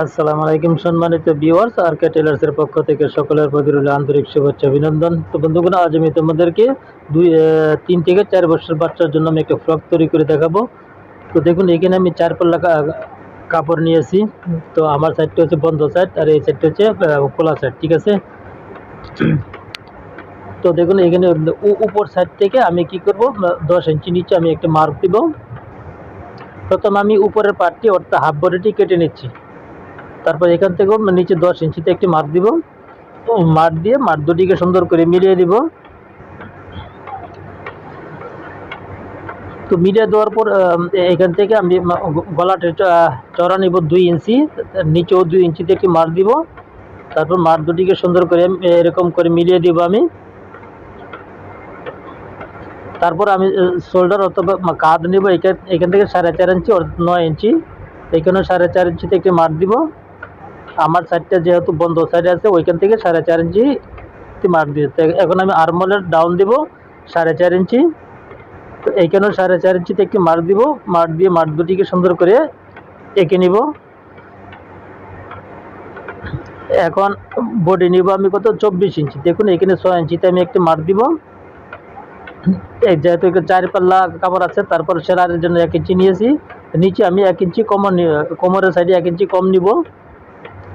আসসালামু আলাইকুম সম্মানিত ভিউয়ার্স আর কে টেলার্সের পক্ষ থেকে সকলের প্রতি রইল আন্তরিক শুভেচ্ছা, অভিনন্দন। তো বন্ধুগণ, আজ আমি তোমাদেরকে দুই তিন থেকে চার বছর বাচ্চার জন্য আমি একটা ফ্রক তৈরি করে দেখাবো। তো দেখুন, এখানে আমি চার পাল্লা কাপড় নিয়েছি। তো আমার সাইডটা হচ্ছে বন্ধ সাইড আর এই সাইডটা হচ্ছে খোলা সাইড ঠিক আছে? তো দেখুন, এখানে উপর সাইড থেকে আমি কি করব দশ ইঞ্চি নিচে আমি একটা মার্ক দিব। প্রথম আমি উপরের পার্টটি অর্থাৎ হাফ বডিটি কেটে নিচ্ছি। তারপর এখান থেকেও নিচে দশ ইঞ্চিতে একটি মার দিব। মার দিয়ে মার দুটিকে সুন্দর করে মিলিয়ে দিব। তো মিলিয়ে দেওয়ার পর এখান থেকে আমি গলাটা চড়া নিব দুই ইঞ্চি নিচেও দুই ইঞ্চিতে একটি মার দিব। তারপর মার দুটিকে সুন্দর করে এরকম করে মিলিয়ে দিব আমি। তারপর আমি শোল্ডার অথবা কাঁধ নিব। এখান থেকে সাড়ে চার ইঞ্চি নয় ইঞ্চি। এখানেও সাড়ে চার ইঞ্চিতে একটি মার দিব। আমার সাইডটা যেহেতু বন্ধ সাইডে আছে, ওইখান থেকে সাড়ে চার ইঞ্চি মার দিয়েছে এখন আমি আরমোলের ডাউন দিব, সাড়ে চার ইঞ্চি তো এইখানেও সাড়ে চার ইঞ্চিতে একটি মার দিব মার দিয়ে মার দুটিকে সুন্দর করে এঁকে নিব। এখন বডি নিব আমি কত? চব্বিশ ইঞ্চি দেখুন এখানে ছয় ইঞ্চিতে আমি একটি মার দিব। এই যেহেতু চার পাল্লা কাপড় আছে, তারপর সেলারের জন্য এক ইঞ্চি নিয়েছি। নিচে আমি এক ইঞ্চি কমর নি- কোমরের সাইডে এক ইঞ্চি কম নিব।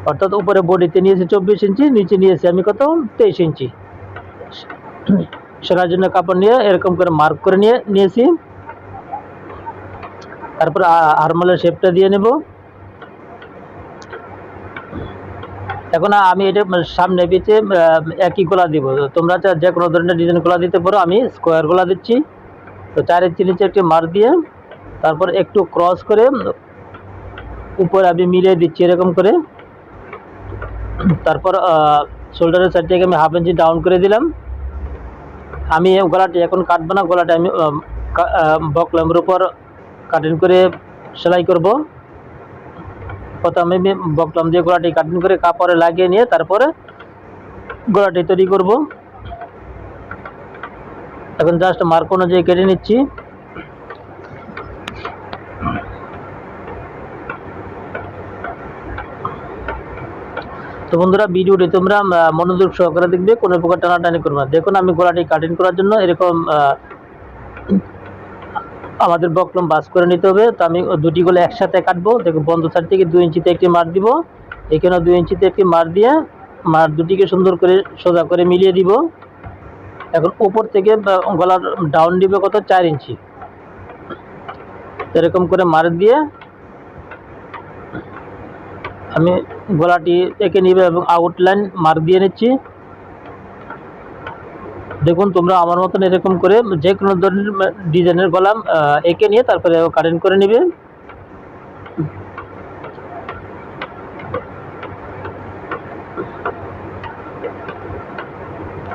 অর্থাৎ উপরে বডিতে নিয়েছি চব্বিশ ইঞ্চি, নিচে নিয়েছি আমি কত? তেইশ ইঞ্চি। সেটার জন্য কাপড় নিয়ে এরকম করে মার্ক করে নিয়ে নিয়েছি। তারপর আরমালের শেপটা দিয়ে নেব। এখন আমি এটা সামনে পিছে একই গোলা দিব। তোমরা যে কোনো ধরনের ডিজাইন গোলা দিতে পারো, আমি স্কোয়ার গোলা দিচ্ছি। তো চার ইঞ্চি নিচে একটি মার দিয়ে, তারপর একটু ক্রস করে, উপরে আমি মিলিয়ে দিচ্ছি এরকম করে। তারপর শোল্ডারের সাইড থেকে আমি হাফ ইঞ্চি ডাউন করে দিলাম। আমি গলাটি এখন কাটবো না, গলাটা আমি বক বকলামের উপর কাটিং করে সেলাই করব। প্রথমে আমি বকলাম দিয়ে গলাটি কাটিং করে কাপড়ে লাগিয়ে নিয়ে তারপরে গলাটি তৈরি করব। এখন জাস্ট মার্ক অনুযায়ী কেটে নিচ্ছি। তো বন্ধুরা, ভিডিওটি তোমরা মনোযোগ সহকারে দেখবে, কোনো প্রকার টানাটানি করবে না। দেখুন, আমি গলাটি কাটিং করার জন্য এরকম আমাদের বকলম বাস করে নিতে হবে। তো আমি দুটি গলা একসাথে কাটবো। দেখুন, বন্ধ সাইড থেকে দুই ইঞ্চিতে একটি মার দিব। এখানেও দুই ইঞ্চিতে একটি মার দিয়ে মার দুটিকে সুন্দর করে সোজা করে মিলিয়ে দিব। এখন উপর থেকে গলার ডাউন দিবে কত? চার ইঞ্চি। এরকম করে মার দিয়ে আমি গলাটি এঁকে নিবে এবং আউটলাইন মার্ক দিয়ে নিচ্ছি। দেখুন তোমরা আমার মতন এরকম করে যে কোনো ধরনের ডিজাইনের গলা আহ, এঁকে নিয়ে তারপরে কারেন্ট করে নিবে।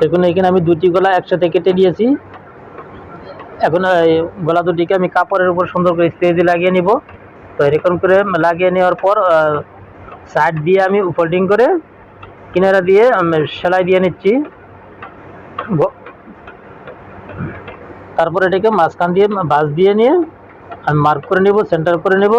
দেখুন এখানে আমি দুটি গলা একসাথে কেটে নিয়েছি। এখন গলা দুটিকে আমি কাপড়ের উপর সুন্দর করে স্প্রে দিয়ে লাগিয়ে নিব। তো এরকম করে লাগিয়ে নেওয়ার পর সাইড দিয়ে আমি ফোল্ডিং করে কিনারা দিয়ে আমি সেলাই দিয়ে নিচ্ছি। তারপর এটাকে মাঝখান দিয়ে বাস দিয়ে নিয়ে আমি মার্ক করে নেব সেন্টার করে নেব।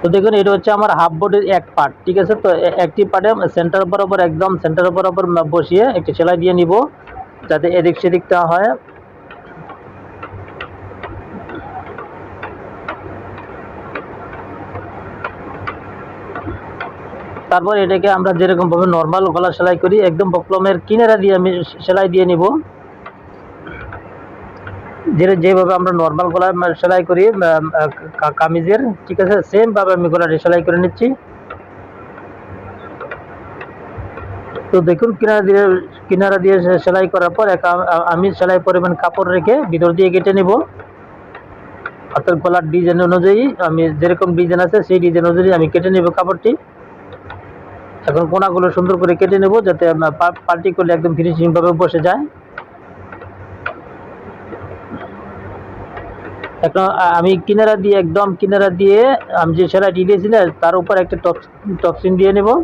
তো দেখুন, এটা হচ্ছে আমার হাফ বডির এক পার্ট ঠিক আছে? তো একটি পার্টে সেন্টার বরাবর একদম সেন্টার বরাবর বসিয়ে একটি সেলাই দিয়ে নিব, যাতে এদিক সেদিক না হয়। তারপর এটাকে আমরা যেরকম ভাবে নর্মাল গলা সেলাই করি, একদম বকলমের কিনারা দিয়ে আমি সেলাই দিয়ে নিব। যেভাবে আমরা নর্মাল গলা সেলাই করি কামিজের, ঠিক আছে? সেম ভাবে আমি গলাটি সেলাই করে নিচ্ছি। তো দেখুন, কিনারা দিয়ে কিনারা দিয়ে সেলাই করার পর আমি সেলাই পরিমাণ কাপড় রেখে ভিতর দিয়ে কেটে নিব। অর্থাৎ গলার ডিজাইন অনুযায়ী আমি যেরকম ডিজাইন আছে, সেই ডিজাইন অনুযায়ী আমি কেটে নেব কাপড়টি। এখন কোনাগুলো সুন্দর করে কেটে নেব যাতে পাল্টি করলে একদম ফিনিশিং ভাবে বসে যায়। এখন আমি কিনারা দিয়ে, একদম কিনারা দিয়ে, আমি যে সেলাইটি দিয়েছি না, তার উপর একটা টপ দিয়ে নেব।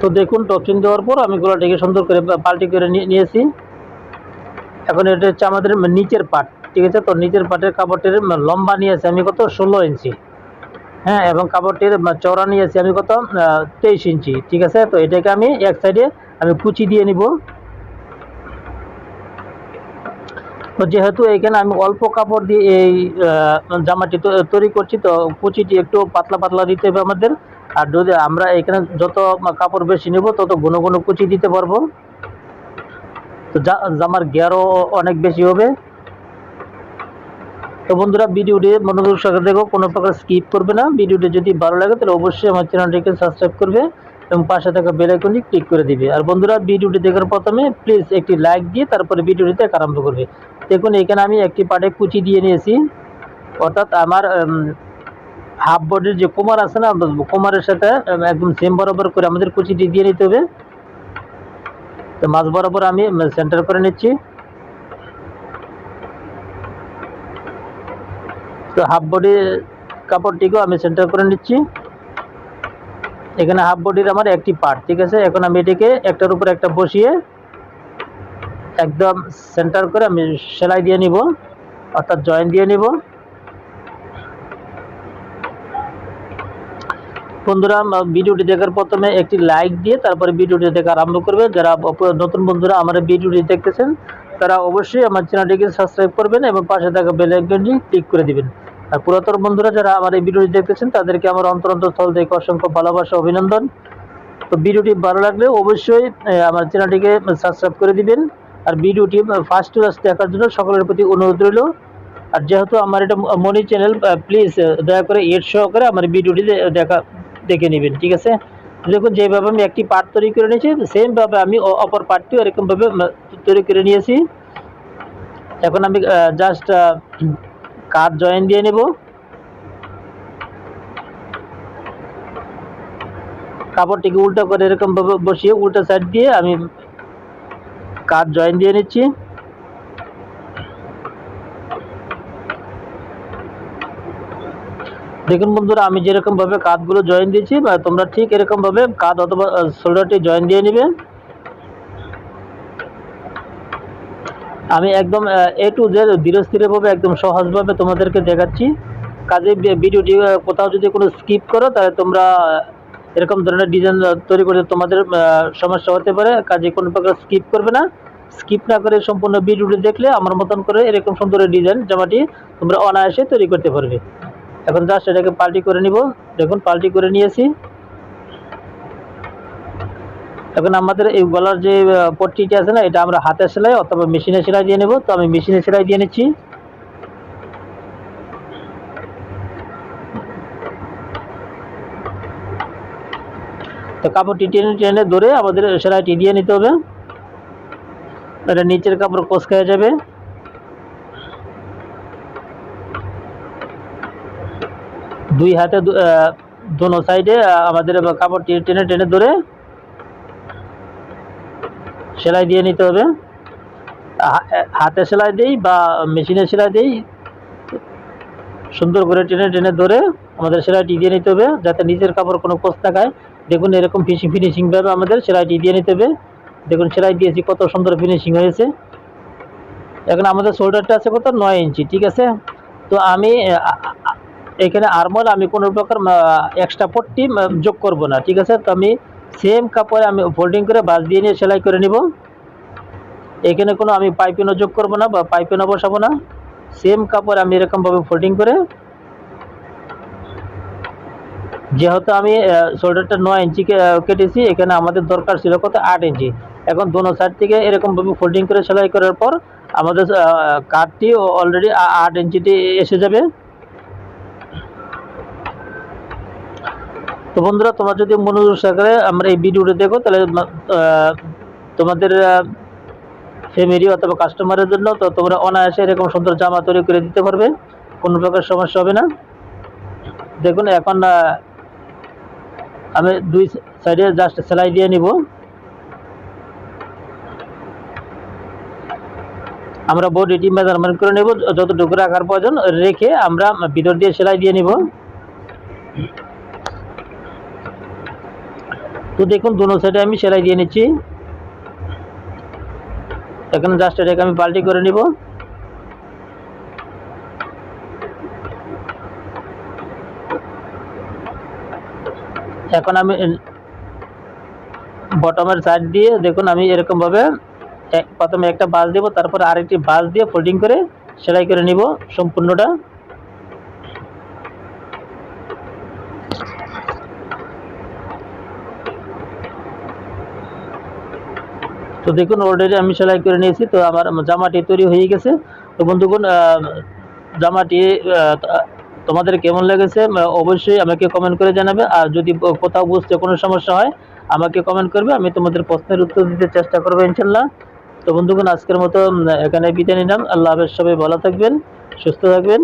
তো দেখুন, টপসিন দেওয়ার পর আমি গলাটিকে সুন্দর করে পাল্টি করে নিয়ে- নিয়েছি। এখন এটা হচ্ছে আমাদের নিচের পাট, ঠিক আছে? তো নিচের পাটের কাপড়টির লম্বা নিয়েছি আমি কত? ষোলো ইঞ্চি। হ্যাঁ এবং কাপড়টির চওড়া নিয়েছি আমি কত তেইশ ইঞ্চি, ঠিক আছে? তো এটাকে আমি এক সাইডে আমি কুচি দিয়ে নিব। তো যেহেতু এখানে আমি অল্প কাপড় দিয়ে এই জামাটি তৈরি করছি, তো কুচিটি একটু পাতলা পাতলা দিতে হবে আমাদের। আর যদি আমরা এখানে যত কাপড় বেশি নেব, তত ঘন ঘন কুচি দিতে পারব। তো জামার গেরও অনেক বেশি হবে। তো বন্ধুরা, ভিডিওটি মনোযোগ সহকারে দেখো, কোনো প্রকার স্কিপ করবে না। ভিডিওটি যদি ভালো লাগে, তাহলে অবশ্যই আমার চ্যানেলটিকে সাবস্ক্রাইব করবে এবং পাশে থাকা বেল আইকনটি ক্লিক করে দিবে। আর বন্ধুরা, ভিডিওটি দেখার প্রথমে প্লিজ একটি লাইক দিয়ে তারপরে ভিডিওটি দেখা আরম্ভ করবে। দেখুন, এখানে আমি একটি পাটে কুচি দিয়ে নিয়েছি। অর্থাৎ আমার হাফ বডির যে কোমর আছে না কোমরের সাথে একদম সেম বরাবর করে আমাদের কুচিটি দিয়ে নিতে হবে। তো মাছ বরাবর আমি সেন্টার করে নিচ্ছি। তো হাফ বডি কাপড়টিকেও আমি সেন্টার করে নিচ্ছি। এখানে হাফ বডির আমার একটি পার্ট ঠিক আছে? এখন আমি এটাকে একটার উপর একটা বসিয়ে একদম সেন্টার করে আমি সেলাই দিয়ে নিব, অর্থাৎ জয়েন দিয়ে নিব। বন্ধুরা ভিডিওটি দেখার প্রথমে একটি লাইক দিয়ে তারপরে ভিডিওটি দেখা আরম্ভ করবে। যারা নতুন বন্ধুরা আমার ভিডিওটি দেখতেছেন, তারা অবশ্যই আমার চ্যানেলটিকে সাবস্ক্রাইব করবেন এবং পাশে থাকা বেল আইকনটি ক্লিক করে দিবেন। আর পুরাতন বন্ধুরা যারা আমার এই ভিডিওটি দেখতেছেন, তাদেরকে আমার অন্তরন্ত স্থল থেকে অসংখ্য ভালোবাসা, অভিনন্দন। তো ভিডিওটি ভালো লাগলে অবশ্যই আমার চ্যানেলটিকে সাবস্ক্রাইব করে দিবেন। আর ভিডিওটি ফার্স্ট টু লাস্ট দেখার জন্য সকলের প্রতি অনুরোধ রইল। আর যেহেতু আমার এটা মনি চ্যানেল প্লিজ দয়া করে এড সহকারে আমার ভিডিওটি দেখা, দেখে নেবেন, ঠিক আছে? দেখুন, যেভাবে আমি একটি পার্ট তৈরি করে নিয়েছি সেমভাবে আমি অপর পার্টটিও এরকমভাবে তৈরি করে নিয়েছি। এখন আমি জাস্ট কাঠ জয়েন দিয়ে নেব? কাপড়টিকে উল্টো করে এরকমভাবে বসিয়ে উল্টো সাইড দিয়ে আমি কাঠ জয়েন দিয়ে নিচ্ছি? দেখুন বন্ধুরা, আমি যেরকম ভাবে কাঁধগুলো জয়েন দিয়েছি তোমরা ঠিক এরকম ভাবে কাঁধ অথবা শোল্ডারটি জয়েন দিয়ে নিবে। আমি একদম এ টু জেড ধীরস্থিরভাবে, একদম সহজভাবে তোমাদেরকে দেখাচ্ছি। কাজে ভিডিওটি কোথাও যদি কোনো স্কিপ করো, তাহলে তোমরা এরকম ধরনের ডিজাইন তৈরি করতে তোমাদের সমস্যা হতে পারে। কাজে কোনো প্রকার স্কিপ করবে না। স্কিপ না করে সম্পূর্ণ ভিডিওটি দেখলে আমার মতন করে এরকম সুন্দর ডিজাইন জামাটি তোমরা অনায়াসে তৈরি করতে পারবে। এখন জাস্ট এটাকে পাল্টি করে নিব। দেখুন, পাল্টি করে নিয়েছি। এখন আমাদের এই গলার যে পট্টিটি আছে না, এটা আমরা হাতে সেলাই অথবা মেশিনে সেলাই দিয়ে নেব। তো আমি মেশিনে সেলাই দিয়ে নিচ্ছি। তো কাপড়টি টেনে টেনে ধরে আমাদের সেলাইটি দিয়ে নিতে হবে। এটা নিচের কাপড় কোষ খেয়ে যাবে। দুই হাতে দোনো সাইডে আমাদের কাপড়টি টেনে টেনে ধরে সেলাই দিয়ে নিতে হবে। হাতে সেলাই দিই বা মেশিনে সেলাই দিই। সুন্দর করে টেনে টেনে ধরে আমাদের সেলাইটি দিয়ে নিতে হবে, যাতে নিজের কাপড় কোনো কোচ থাকায়। দেখুন, এরকম ফিনিশিং ফিনিশিংভাবে আমাদের সেলাইটি দিয়ে নিতে হবে। দেখুন, সেলাই দিয়েছি, কত সুন্দর ফিনিশিং হয়েছে। এখন আমাদের শোল্ডারটা আছে কত? নয় ইঞ্চি, ঠিক আছে? তো আমি এখানে আরমল আমি কোনো প্রকার এক্সট্রা পট্টি যোগ করব না, ঠিক আছে? তো আমি সেম কাপড়ে আমি ফোল্ডিং করে বাস দিয়ে নিয়ে সেলাই করে নিব। এখানে কোনো আমি পাইপিনও যোগ করব না বা পাইপিনও বসাবো না। সেম কাপড় আমি এরকমভাবে ফোল্ডিং করে যেহেতু আমি শোল্ডারটা নয় ইঞ্চি কেটেছি, এখানে আমাদের দরকার ছিল কত আট ইঞ্চি। এখন দোনো সাইড থেকে এরকমভাবে ফোল্ডিং করে সেলাই করার পর আমাদের কাঠটি অলরেডি আট ইঞ্চিটি এসে যাবে। তো বন্ধুরা, তোমরা যদি মনোযোগ সহকারে আমরা এই ভিডিওটা দেখো, তাহলে তোমাদের ফ্যামিলি অথবা কাস্টমারের জন্য তো তোমরা অনায়াসে এরকম সুন্দর জামা তৈরি করে দিতে পারবে। কোনো প্রকার সমস্যা হবে না। দেখুন, এখন আমি দুই সাইডে জাস্ট সেলাই দিয়ে নিব। আমরা বডিটি মেজারমেন্ট করে নেব, যতটুকু রাখার প্রয়োজন রেখে আমরা ভিতর দিয়ে সেলাই দিয়ে নিব। তো দেখুন, দুনো সাইডে আমি সেলাই দিয়ে নিচ্ছি। এখন জাস্ট এটাকে আমি পাল্টি করে নিব। এখন আমি বটমের সাইড দিয়ে দেখুন, আমি এরকমভাবে প্রথমে একটা বাস দেবো, তারপর আরেকটি বাস দিয়ে ফোল্ডিং করে সেলাই করে নিব সম্পূর্ণটা। তো দেখুন অলরেডি আমি সেলাই করে নিয়েছি, তো আমার জামাটি তৈরি হয়ে গেছে। তো বন্ধুগণ জামাটি তোমাদের কেমন লেগেছে অবশ্যই আমাকে কমেন্ট করে জানাবে। আর যদি কোথাও বুঝতে কোনো সমস্যা হয়, আমাকে কমেন্ট করবে, আমি তোমাদের প্রশ্নের উত্তর দিতে চেষ্টা করব, ইনশাল্লাহ। তো বন্ধুগণ, আজকের মতো এখানে বিদায় নিলাম। আল্লাহ হাফেজ, সবাই ভালো থাকবেন, সুস্থ থাকবেন।